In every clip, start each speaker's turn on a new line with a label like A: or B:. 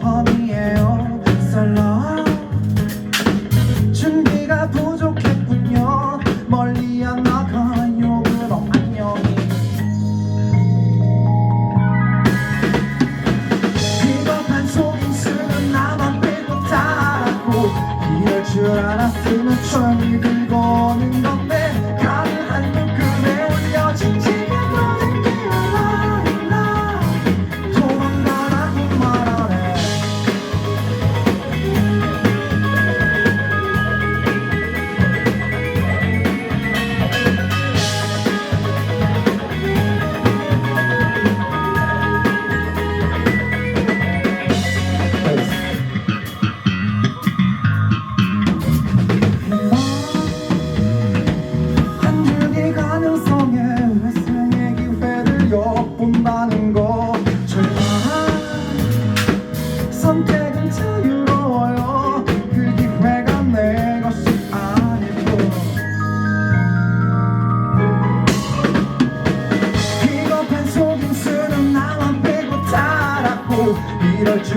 A: 뻔이에요. 설렁 준비가 부족했군요. 멀리 안 나가요 그럼 안녕히 비겁한 속임수는 나만 빼고 다라고 이럴 줄 알았으면 처음이 들고 오는 건데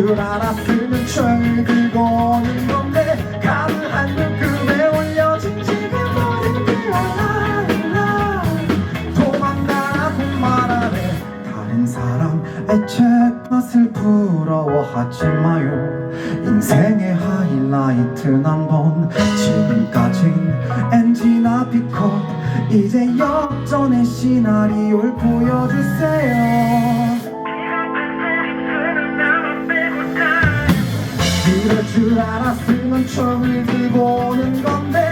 A: 줄 알았으면 총을 들고 오는 건데 가능한 눈금에 올려진 지금 너는 뛰어라 도망가라고 말하네. 다른 사람의 책맛을 부러워하지 마요. 인생의 하이라이트는 한번. 지금까진 엔지나 피컷. 이제 역전의 시나리오를 보여주세요 줄 알았으면 총을 들고 오는 건데